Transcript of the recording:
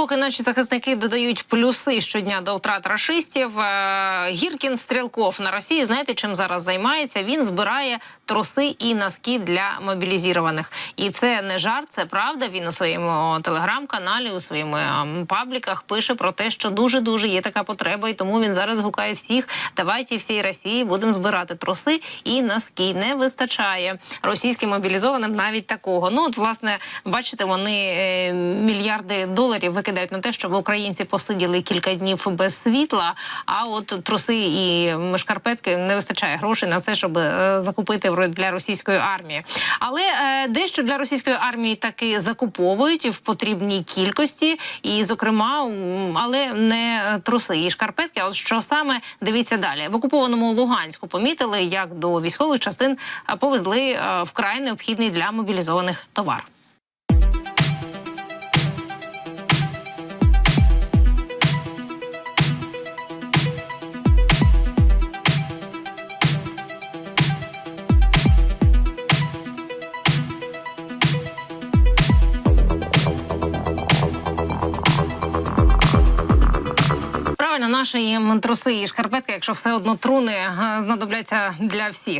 Поки наші захисники додають плюси щодня до втрат рашистів, е, Гіркін Стрілков на Росії знаєте, чим зараз займається? Він збирає труси і носки для мобілізованих. І це не жарт, це правда. Він у своєму телеграм-каналі, у своєму ем, пабліках пише про те, що дуже дуже є така потреба, і тому він зараз гукає всіх. Давайте всій Росії будемо збирати труси і носки. Не вистачає російським мобілізованим навіть такого. Ну от власне, бачите, вони е, мільярди доларів викидають на те, щоб українці посиділи кілька днів без світла. А от труси і шкарпетки не вистачає грошей на це, щоб е, закупити для російської армії. Але е, дещо для російської армії таки закуповують в потрібній кількості, і зокрема, але не труси і шкарпетки. А от що саме дивіться далі в окупованому Луганську помітили, як до військових частин повезли е, вкрай необхідний для мобілізованих товар. Правильно, наші їм труси і шкарпетки, якщо все одно труни е, знадобляться для всіх.